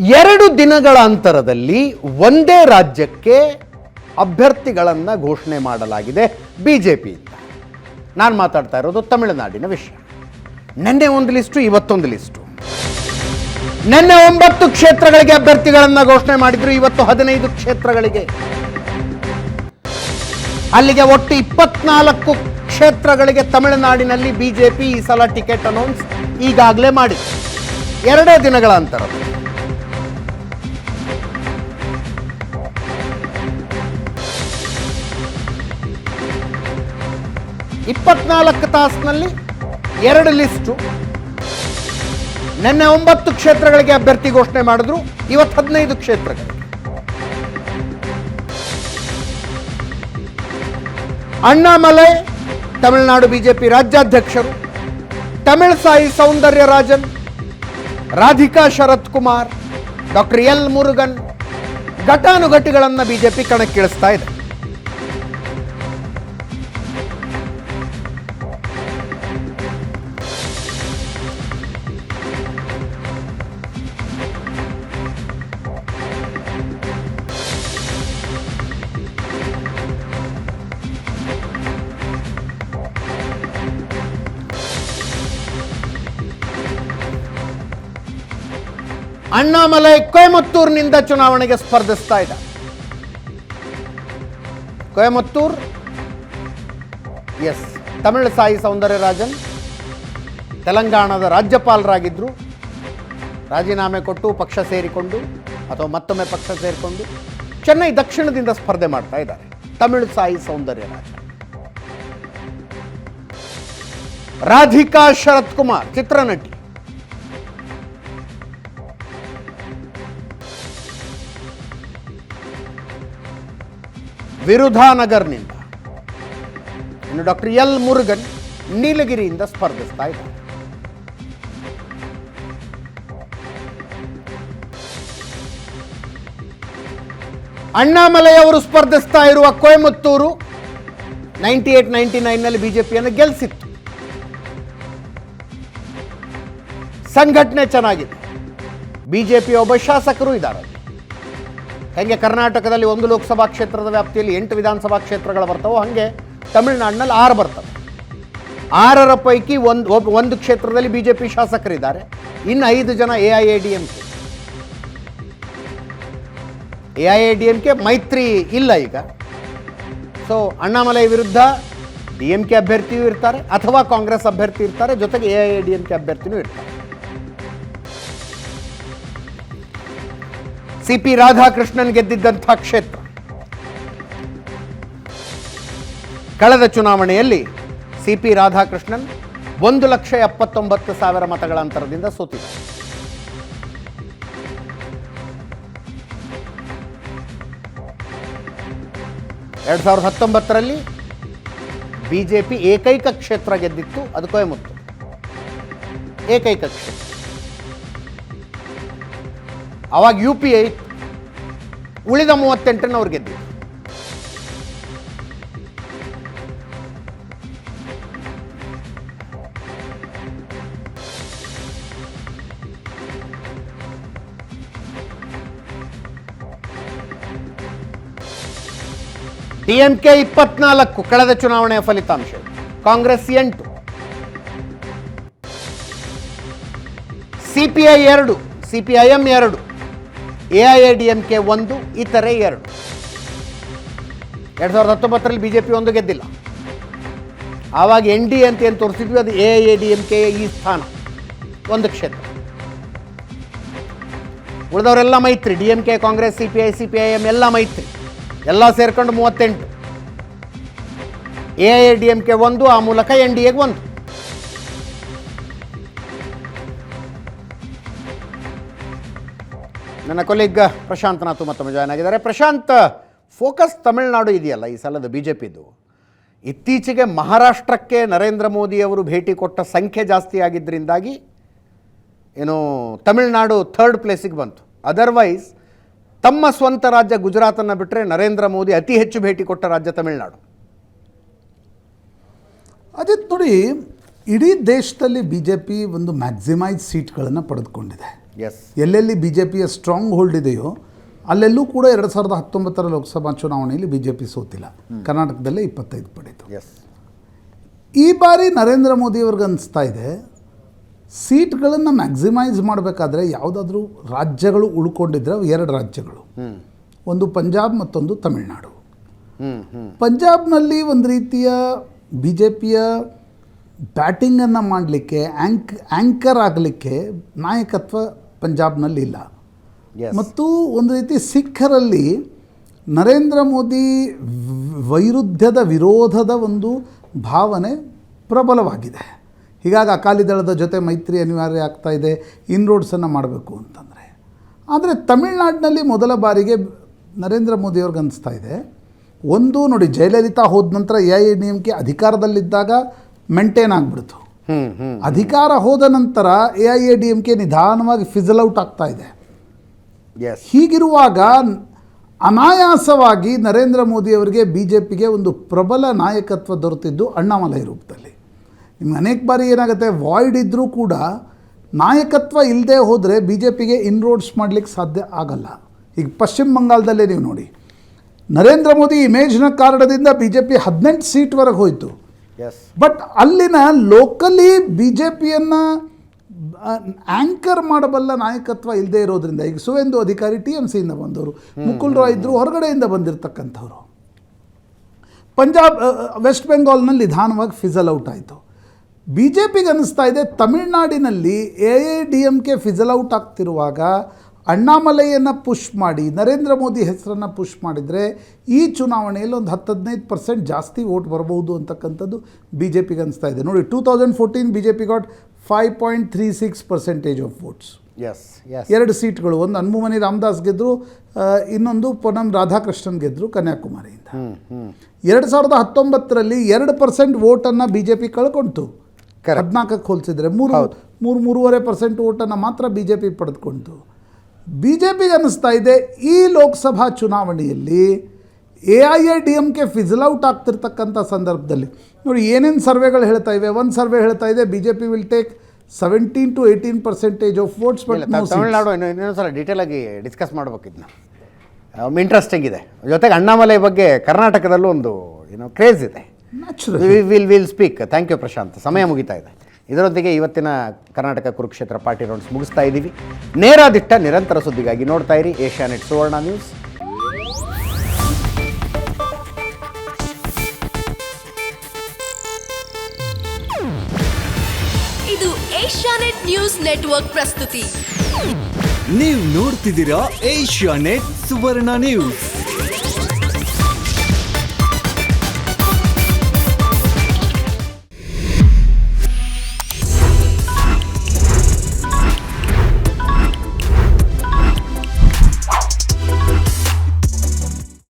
ಎರಡು ದಿನಗಳ ಅಂತರದಲ್ಲಿ ಒಂದೇ ರಾಜ್ಯಕ್ಕೆ ಅಭ್ಯರ್ಥಿಗಳನ್ನು ಘೋಷಣೆ ಮಾಡಲಾಗಿದೆ ಬಿ ಜೆ ಪಿಯಿಂದ ನಾನು ಮಾತಾಡ್ತಾ ಇರೋದು ತಮಿಳುನಾಡಿನ ವಿಷಯ. ನಿನ್ನೆ ಒಂದು ಲಿಸ್ಟು, ಇವತ್ತೊಂದು ಲಿಸ್ಟು. ನಿನ್ನೆ ಒಂಬತ್ತು ಕ್ಷೇತ್ರಗಳಿಗೆ ಅಭ್ಯರ್ಥಿಗಳನ್ನು ಘೋಷಣೆ ಮಾಡಿದ್ರು, ಇವತ್ತು ಹದಿನೈದು ಕ್ಷೇತ್ರಗಳಿಗೆ. ಅಲ್ಲಿಗೆ ಒಟ್ಟು ಇಪ್ಪತ್ನಾಲ್ಕು ಕ್ಷೇತ್ರಗಳಿಗೆ ತಮಿಳುನಾಡಿನಲ್ಲಿ ಬಿಜೆಪಿ ಈ ಸಲ ಟಿಕೆಟ್ ಅನೌನ್ಸ್ ಈಗಾಗಲೇ ಮಾಡಿದೆ. ಎರಡೇ ದಿನಗಳ ಅಂತರದಲ್ಲಿ. ಇಪ್ಪತ್ನಾಲ್ಕು ತಾಸಿನಲ್ಲಿ ಎರಡು ಲಿಸ್ಟು. ನಿನ್ನೆ ಒಂಬತ್ತು ಕ್ಷೇತ್ರಗಳಿಗೆ ಅಭ್ಯರ್ಥಿ ಘೋಷಣೆ ಮಾಡಿದ್ರು, ಇವತ್ತು ಹದಿನೈದು ಕ್ಷೇತ್ರಗಳು ಅಣ್ಣಾಮಲೈ, ತಮಿಳುನಾಡು ಬಿಜೆಪಿ ರಾಜ್ಯಾಧ್ಯಕ್ಷರು, ತಮಿಳ್ ಸಾಯಿ ಸೌಂದರ್ಯ ರಾಜನ್, ರಾಧಿಕಾ ಶರತ್ ಕುಮಾರ್, ಡಾಕ್ಟರ್ ಎಲ್ ಮುರುಗನ್, ಘಟಾನುಘಟಿಗಳನ್ನು ಬಿಜೆಪಿ ಕಣಕ್ಕಿಳಿಸ್ತಾ ಇದೆ. ಅಣ್ಣಾಮಲೈ ಕೊಯಮತ್ತೂರಿನಿಂದ ಚುನಾವಣೆಗೆ ಸ್ಪರ್ಧಿಸ್ತಾ ಇದ್ದ ಕೊಯಮತ್ತೂರ್, ಎಸ್, ತಮಿಳು ಸಾಯಿ ಸೌಂದರ್ಯರಾಜನ್, ತೆಲಂಗಾಣದ ರಾಜ್ಯಪಾಲರಾಗಿದ್ದರು ರಾಜೀನಾಮೆ ಕೊಟ್ಟು ಪಕ್ಷ ಸೇರಿಕೊಂಡು ಅಥವಾ ಮತ್ತೊಮ್ಮೆ ಪಕ್ಷ ಸೇರಿಕೊಂಡು ಚೆನ್ನೈ ದಕ್ಷಿಣದಿಂದ ಸ್ಪರ್ಧೆ ಮಾಡ್ತಾ ಇದ್ದಾರೆ. ತಮಿಳು ಸಾಯಿ ಸೌಂದರ್ಯರಾಜನ್. ರಾಧಿಕಾ ಶರತ್ ಕುಮಾರ್ ಚಿತ್ರನಟಿ. ವಿರುಧಾನಗರ್ನಿಂದ. ಇನ್ನು ಡಾಕ್ಟರ್ ಎಲ್ ಮುರುಗನ್ ನೀಲಗಿರಿಯಿಂದ ಸ್ಪರ್ಧಿಸ್ತಾ ಇದ್ದಾರೆ. ಅಣ್ಣಾಮಲೈ ಅವರು ಸ್ಪರ್ಧಿಸ್ತಾ ಇರುವ ಕೊಯಮತ್ತೂರು ನೈಂಟಿ ಏಟ್ ನೈಂಟಿ ನೈನ್ನಲ್ಲಿ ಬಿಜೆಪಿಯನ್ನು ಗೆಲ್ಲಿಸಿತ್ತು ಸಂಘಟನೆ ಚೆನ್ನಾಗಿದೆ. ಬಿಜೆಪಿ ಒಬ್ಬ ಶಾಸಕರು ಇದ್ದಾರೆ. ಹೆಂಗೆ ಕರ್ನಾಟಕದಲ್ಲಿ ಒಂದು ಲೋಕಸಭಾ ಕ್ಷೇತ್ರದ ವ್ಯಾಪ್ತಿಯಲ್ಲಿ ಎಂಟು ವಿಧಾನಸಭಾ ಕ್ಷೇತ್ರಗಳು ಬರ್ತವೋ ಹಾಗೆ ತಮಿಳುನಾಡಿನಲ್ಲಿ ಆರು ಬರ್ತವೆ. ಆರರ ಪೈಕಿ ಒಂದು ಒಂದು ಕ್ಷೇತ್ರದಲ್ಲಿ ಬಿ ಜೆ ಪಿ ಶಾಸಕರಿದ್ದಾರೆ. ಇನ್ನು ಐದು ಜನ A I A D M K. A I A D M K ಮೈತ್ರಿ ಇಲ್ಲ ಈಗ. ಸೊ ಅಣ್ಣಾಮಲೈ ವಿರುದ್ಧ ಡಿ ಎಂ ಕೆ ಅಭ್ಯರ್ಥಿಯೂ ಇರ್ತಾರೆ ಅಥವಾ ಕಾಂಗ್ರೆಸ್ ಅಭ್ಯರ್ಥಿ ಇರ್ತಾರೆ, ಜೊತೆಗೆ A I A D M K ಅಭ್ಯರ್ಥಿನೂ ಇರ್ತಾರೆ. ಸಿ ಪಿ ರಾಧಾಕೃಷ್ಣನ್ ಗೆದ್ದಿದ್ದಂಥ ಕ್ಷೇತ್ರ. ಕಳೆದ ಚುನಾವಣೆಯಲ್ಲಿ ಸಿ ಪಿ ರಾಧಾಕೃಷ್ಣನ್ ಒಂದು ಲಕ್ಷ ಎಪ್ಪತ್ತೊಂಬತ್ತು ಸಾವಿರ ಮತಗಳ ಅಂತರದಿಂದ ಸೋತಿದ್ದ. ಎರಡ್ ಸಾವಿರದ ಹತ್ತೊಂಬತ್ತರಲ್ಲಿ ಬಿಜೆಪಿ ಏಕೈಕ ಕ್ಷೇತ್ರ ಗೆದ್ದಿತ್ತು, ಅದು ಕೊಯಮುತ್ತು ಏಕೈಕ ಕ್ಷೇತ್ರ. ಅವಾಗ ಯು ಪಿ ಐ ಉಳಿದ ಮೂವತ್ತೆಂಟನ್ನು ಅವ್ರು ಗೆದ್ದು ಡಿಎಂಕೆ ಇಪ್ಪತ್ನಾಲ್ಕು, ಕಳೆದ ಚುನಾವಣೆಯ ಫಲಿತಾಂಶ. ಕಾಂಗ್ರೆಸ್ ಎಂಟು. ಸಿಪಿಐ ಎರಡು ಸಿಪಿಐಎಂ ಎರಡು. A I A D M K ಒಂದು, ಇತರೆ ಎರಡು. ಎರಡು ಸಾವಿರದ ಹತ್ತೊಂಬತ್ತರಲ್ಲಿ ಬಿ ಜೆ ಪಿ ಒಂದು ಗೆದ್ದಿಲ್ಲ. ಆವಾಗ ಎನ್ ಡಿ ಅಂತ ಏನು ತೋರಿಸಿದ್ವಿ? ಅದು A I A D M K ಈ ಸ್ಥಾನ, ಒಂದು ಕ್ಷೇತ್ರ. ಉಳಿದವರೆಲ್ಲ ಮೈತ್ರಿ. D M K, Congress, C P I, C P I M ಎಲ್ಲ ಮೈತ್ರಿ. ಎಲ್ಲ ಸೇರ್ಕೊಂಡು ಮೂವತ್ತೆಂಟು. A I D M K ಒಂದು, ಆ ಮೂಲಕ ಎನ್ ಡಿ ಎಗೆ ಒಂದು. ನನ್ನ ಕೊಲೀಗ್ ಪ್ರಶಾಂತ್ ನಾಥು ಮತ್ತೊಮ್ಮೆ ಜಾಯ್ನ್ ಆಗಿದ್ದಾರೆ. ಪ್ರಶಾಂತ್ ಫೋಕಸ್ ತಮಿಳುನಾಡು ಇದೆಯಲ್ಲ ಈ ಸಲದ ಬಿ ಜೆ ಪಿದು ಇತ್ತೀಚೆಗೆ ಮಹಾರಾಷ್ಟ್ರಕ್ಕೆ ನರೇಂದ್ರ ಮೋದಿ ಅವರು ಭೇಟಿ ಕೊಟ್ಟ ಸಂಖ್ಯೆ ಜಾಸ್ತಿ ಆಗಿದ್ದರಿಂದಾಗಿ ಏನು ತಮಿಳುನಾಡು ಥರ್ಡ್ ಪ್ಲೇಸಿಗೆ ಬಂತು. ಅದರ್ವೈಸ್ ತಮ್ಮ ಸ್ವಂತ ರಾಜ್ಯ ಗುಜರಾತನ್ನು ಬಿಟ್ಟರೆ ನರೇಂದ್ರ ಮೋದಿ ಅತಿ ಹೆಚ್ಚು ಭೇಟಿ ಕೊಟ್ಟ ರಾಜ್ಯ ತಮಿಳುನಾಡು. ಅದೇ ನೋಡಿ, ಇಡೀ ದೇಶದಲ್ಲಿ ಬಿ ಜೆ ಪಿ ಒಂದು ಮ್ಯಾಕ್ಸಿಮೈಸ್ ಸೀಟ್ಗಳನ್ನು ಪಡೆದುಕೊಂಡಿದೆ. ಎಲ್ಲೆಲ್ಲಿ ಬಿ ಜೆ ಪಿಯ ಸ್ಟ್ರಾಂಗ್ ಹೋಲ್ಡ್ ಇದೆಯೋ ಅಲ್ಲೆಲ್ಲೂ ಕೂಡ ಎರಡು ಸಾವಿರದ ಹತ್ತೊಂಬತ್ತರ ಲೋಕಸಭಾ ಚುನಾವಣೆಯಲ್ಲಿ ಬಿ ಜೆ ಪಿ ಸೋತಿಲ್ಲ ಕರ್ನಾಟಕದಲ್ಲೇ ಇಪ್ಪತ್ತೈದು ಪಡೆಯಿತು. ಎಸ್ ಈ ಬಾರಿ ನರೇಂದ್ರ ಮೋದಿಯವ್ರಿಗೆ ಅನಿಸ್ತಾ ಇದೆ ಸೀಟ್ಗಳನ್ನು ಮ್ಯಾಕ್ಸಿಮೈಸ್ ಮಾಡಬೇಕಾದ್ರೆ ಯಾವುದಾದ್ರೂ ರಾಜ್ಯಗಳು ಉಳ್ಕೊಂಡಿದ್ರೆ ಎರಡು ರಾಜ್ಯಗಳು. ಒಂದು ಪಂಜಾಬ್ ಮತ್ತೊಂದು ತಮಿಳುನಾಡು. ಪಂಜಾಬ್ನಲ್ಲಿ ಒಂದು ರೀತಿಯ ಬಿ ಜೆ ಪಿಯ ಬ್ಯಾಟಿಂಗನ್ನು ಮಾಡಲಿಕ್ಕೆ ಆ್ಯಂಕ್ ಆ್ಯಂಕರ್ ಆಗಲಿಕ್ಕೆ ನಾಯಕತ್ವ ಪಂಜಾಬ್ನಲ್ಲಿ ಇಲ್ಲ ಮತ್ತು ಒಂದು ರೀತಿ ಸಿಖ್ಖರಲ್ಲಿ ನರೇಂದ್ರ ಮೋದಿ ವೈರುಧ್ಯದ ವಿರೋಧದ ಒಂದು ಭಾವನೆ ಪ್ರಬಲವಾಗಿದೆ. ಹೀಗಾಗಿ ಅಕಾಲಿ ದಳದ ಜೊತೆ ಮೈತ್ರಿ ಅನಿವಾರ್ಯ ಆಗ್ತಾ ಇದೆ ಇನ್ರೋಡ್ಸನ್ನು ಮಾಡಬೇಕು ಅಂತಂದರೆ. ಆದರೆ ತಮಿಳ್ನಾಡಿನಲ್ಲಿ ಮೊದಲ ಬಾರಿಗೆ ನರೇಂದ್ರ ಮೋದಿಯವ್ರಿಗೆ ಅನಿಸ್ತಾ ಇದೆ. ಒಂದು ನೋಡಿ ಜಯಲಲಿತಾ ಹೋದ ನಂತರ A I D M K ಅಧಿಕಾರದಲ್ಲಿದ್ದಾಗ ಮೆಂಟೇನ್ ಆಗಿಬಿಡ್ತು. ಅಧಿಕಾರ ಹೋದ ನಂತರ A I A D M K ನಿಧಾನವಾಗಿ ಫಿಸಲ್ ಔಟ್ ಆಗ್ತಾ ಇದೆ. ಹೀಗಿರುವಾಗ ಅನಾಯಾಸವಾಗಿ ನರೇಂದ್ರ ಮೋದಿಯವರಿಗೆ ಬಿ ಜೆ ಪಿಗೆ ಒಂದು ಪ್ರಬಲ ನಾಯಕತ್ವ ದೊರೆತಿದ್ದು ಅಣ್ಣಾಮಲೈ ರೂಪದಲ್ಲಿ. ನಿಮ್ಗೆ ಅನೇಕ ಬಾರಿ ಏನಾಗುತ್ತೆ ವಾಯ್ಡ್ ಇದ್ದರೂ ಕೂಡ ನಾಯಕತ್ವ ಇಲ್ಲದೆ ಹೋದರೆ ಬಿ ಜೆ ಪಿಗೆ ಇನ್ರೋಡ್ಸ್ ಮಾಡಲಿಕ್ಕೆ ಸಾಧ್ಯ ಆಗಲ್ಲ. ಈಗ ಪಶ್ಚಿಮ ಬಂಗಾಳದಲ್ಲೇ ನೀವು ನೋಡಿ. ನರೇಂದ್ರ ಮೋದಿ ಇಮೇಜ್ನ ಕಾರಣದಿಂದ ಬಿ ಜೆ ಪಿ ಹದಿನೆಂಟು ಸೀಟ್ವರೆಗೆ ಹೋಯಿತು. ಬಟ್ ಅಲ್ಲಿನ ಲೋಕಲಿ ಬಿ ಜೆ ಪಿಯನ್ನು ಆ್ಯಂಕರ್ ಮಾಡಬಲ್ಲ ನಾಯಕತ್ವ ಇಲ್ಲದೆ ಇರೋದ್ರಿಂದ ಈಗ ಸುವೆಂದು ಅಧಿಕಾರಿ ಟಿ ಎಂ ಸಿಯಿಂದ ಬಂದವರು ಮುಕುಲ್ ರಾಯ್ ಇದ್ದರು ಹೊರಗಡೆಯಿಂದ ಬಂದಿರತಕ್ಕಂಥವ್ರು. ಪಂಜಾಬ್ ವೆಸ್ಟ್ ಬೆಂಗಾಲ್ನಲ್ಲಿ ನಿಧಾನವಾಗಿ ಫಿಸಲ್ ಔಟ್ ಆಯಿತು. ಬಿ ಜೆ ಪಿಗೆ ಅನ್ನಿಸ್ತಾ ಇದೆ ತಮಿಳ್ನಾಡಿನಲ್ಲಿ A A D M K fizzle out ಆಗ್ತಿರುವಾಗ ಅಣ್ಣಾಮಲೈಯನ್ನು ಪುಷ್ ಮಾಡಿ ನರೇಂದ್ರ ಮೋದಿ ಹೆಸರನ್ನು ಪುಷ್ ಮಾಡಿದರೆ ಈ ಚುನಾವಣೆಯಲ್ಲಿ ಒಂದು ಹತ್ತು ಹದಿನೈದು ಪರ್ಸೆಂಟ್ ಜಾಸ್ತಿ ವೋಟ್ ಬರಬಹುದು ಅಂತಕ್ಕಂಥದ್ದು ಬಿ ಜೆ ಪಿಗೆ ಅನಿಸ್ತಾ ಇದೆ. ನೋಡಿ two thousand fourteen B J P got five point three six percentage of votes S ಎರಡು ಸೀಟ್ಗಳು ಒಂದು ಅನ್ಮುಮನಿ ರಾಮದಾಸ್ ಗೆದ್ದರು ಇನ್ನೊಂದು ಪೊನಂ ರಾಧಾಕೃಷ್ಣನ್ ಗೆದ್ದರು ಕನ್ಯಾಕುಮಾರಿಯಿಂದ. ಎರಡು ಸಾವಿರದ ಹತ್ತೊಂಬತ್ತರಲ್ಲಿ ಎರಡು ಪರ್ಸೆಂಟ್ ವೋಟನ್ನು ಬಿ ಜೆ ಪಿ ಕಳ್ಕೊಳ್ತು. ಹದಿನಾಲ್ಕಕ್ಕೆ ಹೋಲಿಸಿದ್ರೆ ಮೂರು ಮೂರು ಮೂರುವರೆ ಪರ್ಸೆಂಟ್ ಓಟನ್ನು ಮಾತ್ರ ಬಿ ಜೆ ಪಿ ಪಡೆದುಕೊಂತು ಬಿ ಜೆ ಪಿಗೆ ಅನ್ನಿಸ್ತಾ ಇದೆ ಈ ಲೋಕಸಭಾ ಚುನಾವಣೆಯಲ್ಲಿ A I A D M K fizzle out ಆಗ್ತಿರ್ತಕ್ಕಂಥ ಸಂದರ್ಭದಲ್ಲಿ. ನೋಡಿ ಏನೇನು ಸರ್ವೆಗಳು ಹೇಳ್ತಾ ಇವೆ? ಒಂದು ಸರ್ವೆ ಹೇಳ್ತಾ ಇದೆ B J P will take seventeen to eighteen percentage of votes but Tamil Nadu ಇನ್ನೊಂದು ಸಲ ಡೀಟೇಲ್ ಆಗಿ ಡಿಸ್ಕಸ್ ಮಾಡ್ಬೇಕು ಇದನ್ನ ಇಂಟ್ರೆಸ್ಟಿಂಗ್ ಇದೆ. ಜೊತೆಗೆ ಅಣ್ಣಾಮಲೈ ಬಗ್ಗೆ ಕರ್ನಾಟಕದಲ್ಲೂ ಒಂದು ಏನೋ ಕ್ರೇಜ್ ಇದೆ. Will will speak thank you Prashanth ಸಮಯ ಮುಗಿತಾ ಇದೆ. ಇದರೊಂದಿಗೆ ಇವತ್ತಿನ ಕರ್ನಾಟಕ ಕುರುಕ್ಷೇತ್ರ ಪಾರ್ಟಿ ರೌಂಡ್ಸ್ ಮುಗಿಸ್ತಾ ಇದ್ದೀವಿ. ನೇರಾದಿಟ್ಟ ನಿರಂತರ ಸುದ್ದಿಗಾಗಿ ನೋಡ್ತಾ ಇರಿ ಏಷ್ಯಾನೆಟ್ ಸುವರ್ಣ ನ್ಯೂಸ್. ಇದು ಏಷ್ಯಾನೆಟ್ ನ್ಯೂಸ್ ನೆಟ್ವರ್ಕ್ ಪ್ರಸ್ತುತಿ. ನೀವು ನೋಡ್ತಿದ್ದೀರಾ ಏಷ್ಯಾ ನೆಟ್ ಸುವರ್ಣ ನ್ಯೂಸ್.